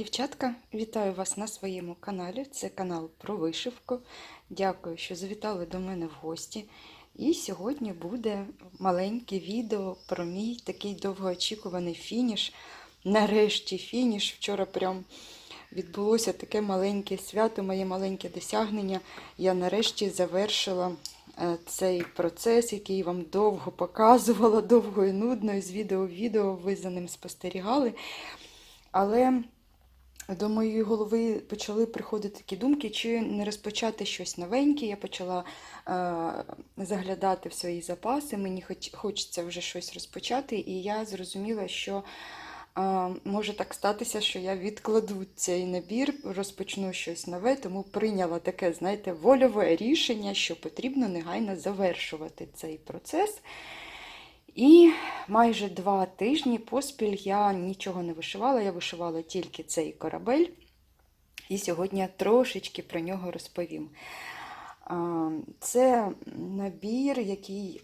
Дівчатка, вітаю вас на своєму каналі. Це канал про вишивку. Дякую, що завітали до мене в гості. І сьогодні буде маленьке відео про мій такий довгоочікуваний фініш. Нарешті фініш. Вчора прям відбулося таке маленьке свято, моє маленьке досягнення. Я нарешті завершила е, цей процес, який вам довго показувала, довго і нудно, і з відео в відео ви за ним спостерігали. Але до моєї голови почали приходити такі думки, чи не розпочати щось новеньке. Я почала е, заглядати в свої запаси, мені хоч, хочеться вже щось розпочати, і я зрозуміла, що е, може так статися, що я відкладу цей набір, розпочну щось нове, тому прийняла таке, знаєте, вольове рішення, що потрібно негайно завершувати цей процес. І майже два тижні поспіль я нічого не вишивала, я вишивала тільки цей корабель. І сьогодні я трошечки про нього розповім. Це набір, який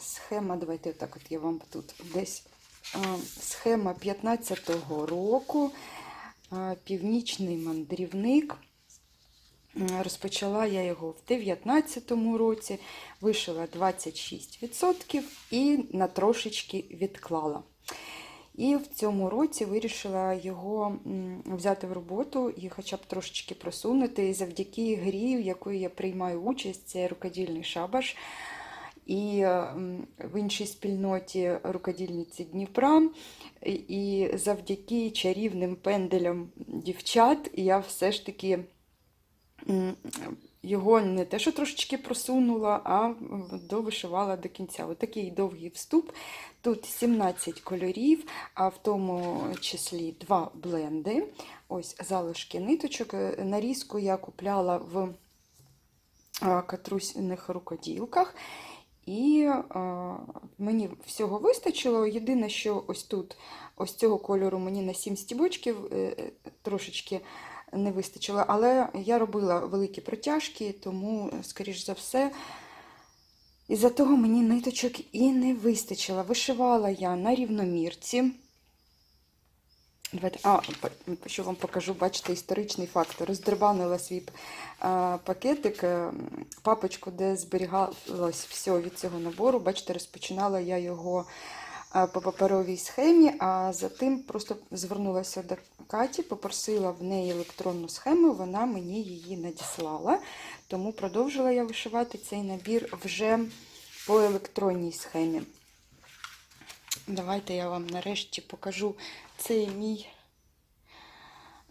схема, давайте отак от я вам тут десь схема 15-го року, північний мандрівник. Розпочала я його в 2019 році, вишила 26% і на трошечки відклала. І в цьому році вирішила його взяти в роботу і хоча б трошечки просунути. І завдяки грі, в якої я приймаю участь, це рукодільний шабаш. І в іншій спільноті рукодільниці Дніпра, і завдяки чарівним пенделям дівчат я все ж таки його не те, що трошечки просунула, а довишивала до кінця. Отакий довгий вступ. Тут 17 кольорів, а в тому числі два бленди. Ось залишки ниточок. Нарізку я купляла в катрусних рукоділках. І а, мені всього вистачило. Єдине, що ось тут, ось цього кольору, мені на 7 стібочків трошечки не вистачило. Але я робила великі протяжки, тому, скоріш за все, із-за того мені ниточок і не вистачило. Вишивала я на рівномірці. Давайте, а, що вам покажу, бачите, історичний факт. Роздербанила свій а, пакетик, папочку, де зберігалось все від цього набору. Бачите, розпочинала я його по паперовій схемі, а затим просто звернулася до Каті, попросила в неї електронну схему, вона мені її надіслала. Тому продовжила я вишивати цей набір вже по електронній схемі. Давайте я вам нарешті покажу цей мій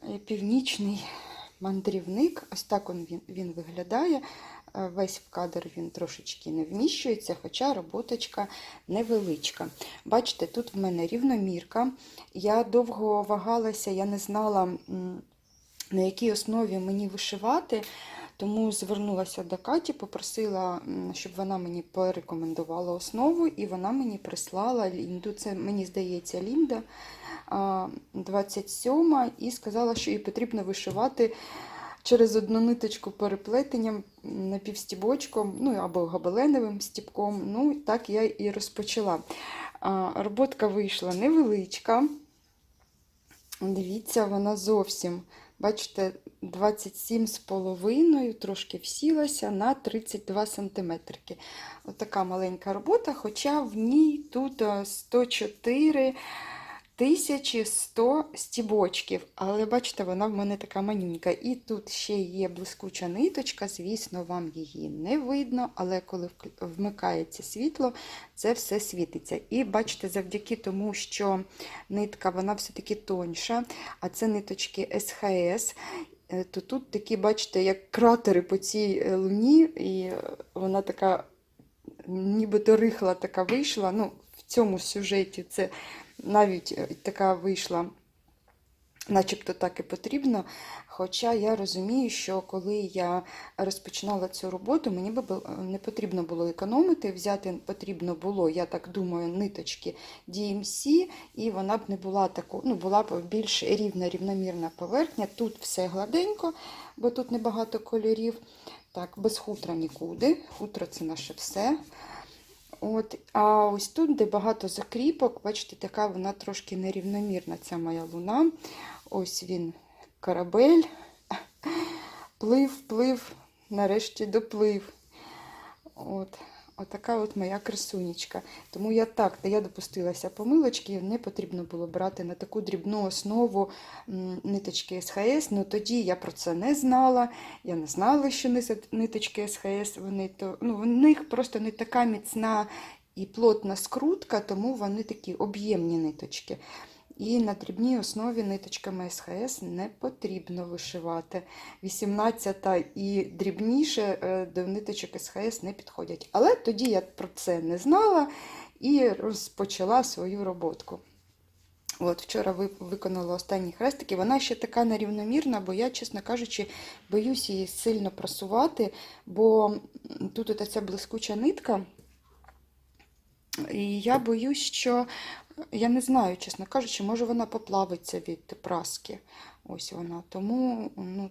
е, північний мандрівник. Ось так він, він виглядає. Е, весь в кадр він трошечки не вміщується, хоча роботочка невеличка. Бачите, тут в мене рівномірка. Я довго вагалася, я не знала, на якій основі мені вишивати. Тому звернулася до Каті, попросила, щоб вона мені порекомендувала основу, і вона мені прислала лінду. Це, мені здається, Лінда 27 і сказала, що їй потрібно вишивати через одну ниточку переплетенням напівстібочком, ну або гобеленовим стібком. Ну, так я і розпочала. Роботка вийшла невеличка. Дивіться, вона зовсім, бачите, 27,5, трошки всілася на 32 см. Отака маленька робота, хоча в ній тут 104 1100 стібочків, але бачите, вона в мене така манюнька. І тут ще є блискуча ниточка, звісно, вам її не видно, але коли вмикається світло, це все світиться. І бачите, завдяки тому, що нитка вона все-таки тоньша, а це ниточки СХС. Е, то тут такі, бачите, як кратери по цій е, луні, і вона така, нібито рихла така вийшла. Ну, В цьому сюжеті це навіть е, така вийшла, начебто так і потрібно. Хоча я розумію, що коли я розпочинала цю роботу, мені б не потрібно було економити, взяти потрібно було, я так думаю, ниточки DMC, і вона б не була таку, ну, була б більш рівна, рівномірна поверхня. Тут все гладенько, бо тут небагато кольорів. Так, без хутра нікуди. Хутро це наше все. От, А ось тут, де багато закріпок, бачите, така вона трошки нерівномірна, ця моя луна. ось він корабель. Плив, плив, нарешті доплив. От. Отака от моя красунечка. Тому я так, я допустилася помилочки, не потрібно було брати на таку дрібну основу ниточки СХС. Ну тоді я про це не знала. Я не знала, що ниточки СХС, вони то, ну, в них просто не така міцна і плотна скрутка, тому вони такі об'ємні ниточки. І на дрібній основі ниточками СХС не потрібно вишивати. 18 і дрібніше е, до ниточок СХС не підходять. Але тоді я про це не знала і розпочала свою роботку. От, вчора виконала останні хрестики. Вона ще така нерівномірна, бо я, чесно кажучи, боюсь її сильно просувати, бо тут от ця блискуча нитка. І я боюсь, що я не знаю, чесно кажучи, може вона поплавиться від праски. Ось вона. Тому ну,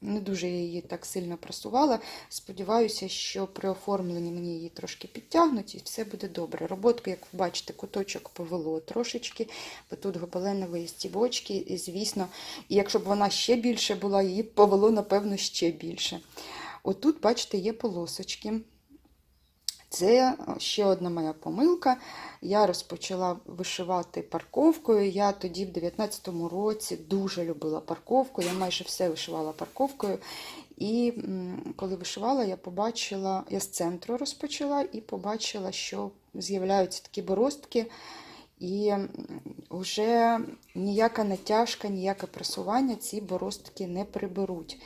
не дуже я її так сильно просувала. Сподіваюся, що при оформленні мені її трошки підтягнуть і все буде добре. Роботку, як ви бачите, куточок повело трошечки, бо тут гобеленові стібочки, і звісно, і якщо б вона ще більше була, її повело, напевно, ще більше. Отут, бачите, є полосочки. Це ще одна моя помилка. Я розпочала вишивати парковкою. Я тоді, в 19-му році, дуже любила парковку. Я майже все вишивала парковкою. І коли вишивала, я побачила, я з центру розпочала і побачила, що з'являються такі боростки. І вже ніяка натяжка, ніяке просування ці боростки не приберуть.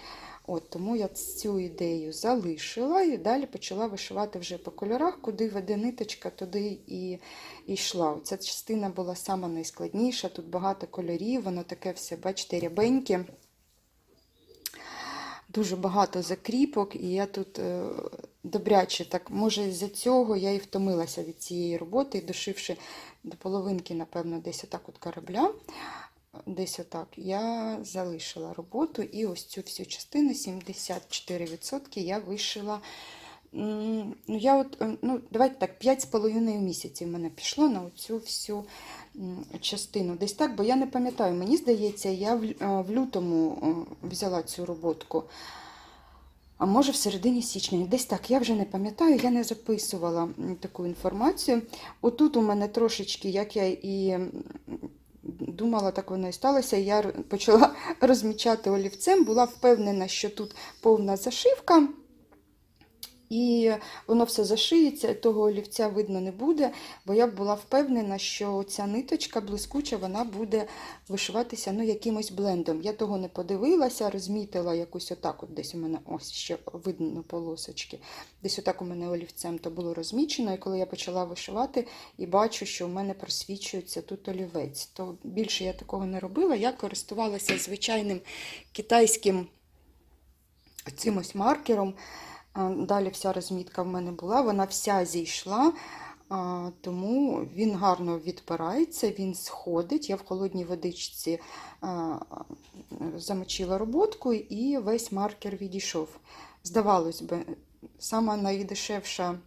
От, тому я цю ідею залишила і далі почала вишивати вже по кольорах, куди веде ниточка, туди і, йшла. Ця частина була сама найскладніша, тут багато кольорів, воно таке все, бачите, рябеньке. Дуже багато закріпок, і я тут е, добряче так, може, з-за цього я і втомилася від цієї роботи, дошивши до половинки, напевно, десь отак от корабля. Десь отак я залишила роботу, і ось цю всю частину, 74% я вишила. Ну, я от, е, ну, давайте так, 5,5 місяців мене пішло на цю всю частину. Десь так, бо я не пам'ятаю, мені здається, я в, е, лютому е, взяла цю роботку. А може в середині січня. Десь так, я вже не пам'ятаю, я не записувала таку інформацію. Отут у мене трошечки, як я і думала, так воно і сталося. Я почала розмічати олівцем, була впевнена, що тут повна зашивка. І воно все зашиється, того олівця видно не буде, бо я була впевнена, що ця ниточка блискуча вона буде вишиватися ну, якимось блендом. Я того не подивилася, розмітила якусь отак, от десь у мене ось ще видно полосочки. Десь отак у мене олівцем то було розмічено. І коли я почала вишивати і бачу, що у мене просвічується тут олівець, то більше я такого не робила. Я користувалася звичайним китайським цим ось маркером. А, Далі вся розмітка в мене була, вона вся зійшла, тому він гарно відпирається, він сходить. Я в холодній водичці замочила роботку і весь маркер відійшов. Здавалось би, сама найдешевша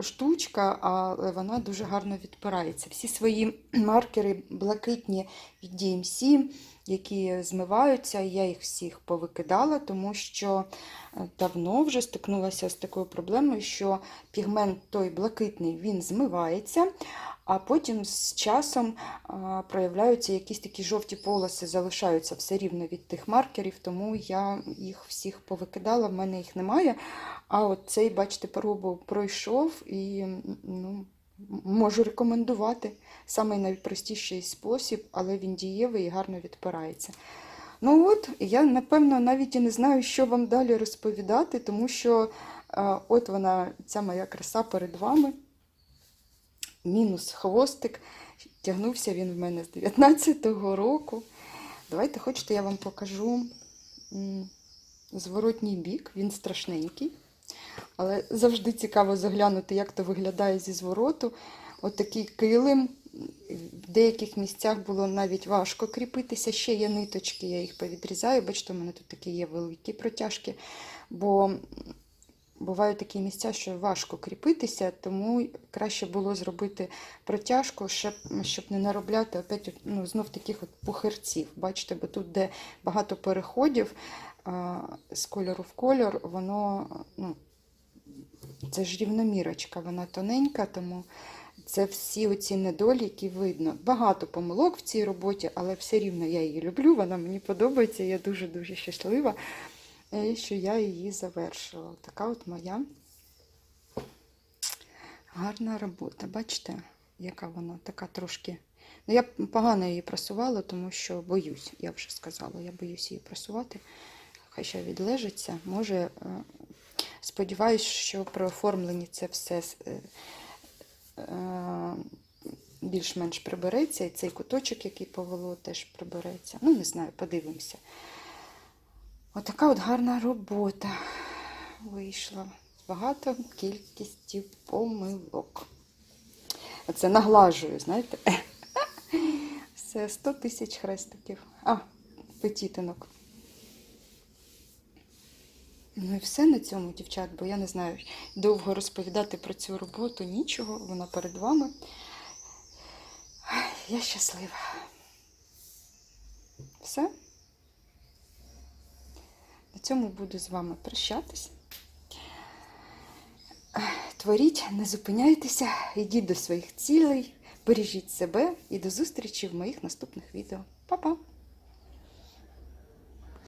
штучка, але вона дуже гарно відпирається. Всі свої маркери блакитні від DMC, які змиваються, я їх всіх повикидала, тому що е, давно вже стикнулася з такою проблемою, що пігмент той блакитний він змивається, а потім з часом проявляються якісь такі жовті полоси, залишаються все рівно від тих маркерів, тому я їх всіх повикидала, в мене їх немає. А от цей, бачите, пробу пройшов і ну, можу рекомендувати. Самий найпростіший спосіб, але він дієвий і гарно відпирається. Ну от, я напевно навіть і не знаю, що вам далі розповідати, тому що от вона, ця моя краса перед вами. Мінус хвостик. Тягнувся він в мене з 19-го року. Давайте, хочете, я вам покажу зворотній бік. Він страшненький. Але завжди цікаво заглянути, як то виглядає зі звороту. От килим. В деяких місцях було навіть важко кріпитися. Ще є ниточки, я їх повідрізаю. Бачите, у мене тут такі є великі протяжки. Бо бувають такі місця, що важко кріпитися, тому краще було зробити протяжку, щоб, щоб не наробляти опять, ну, знов таких от пухирців. Бачите, бо тут, де багато переходів а, з кольору в кольор, воно ну, це ж рівномірочка, вона тоненька, тому це всі оці недоліки видно. Багато помилок в цій роботі, але все рівно я її люблю, вона мені подобається, я дуже-дуже щаслива, що я її завершила. Така от моя гарна робота. Бачите, яка вона така трошки. Ну, я погано її прасувала, тому що боюсь, я вже сказала, я боюсь її прасувати. Хай ще відлежиться. Може, е, сподіваюсь, що при оформленні це все е, е, більш-менш прибереться, і цей куточок, який повело, теж прибереться. Ну, не знаю, подивимося. Отака от гарна робота вийшла. Багато кількістю помилок. Оце наглажую, знаєте? Все, 100 тисяч хрестиків. А, петітинок. Ну і все на цьому, дівчат, бо я не знаю, довго розповідати про цю роботу нічого, вона перед вами. Я щаслива. Все. Цьому буду з вами прощатись. Творіть, не зупиняйтеся, йдіть до своїх цілей, бережіть себе і до зустрічі в моїх наступних відео. Па-па!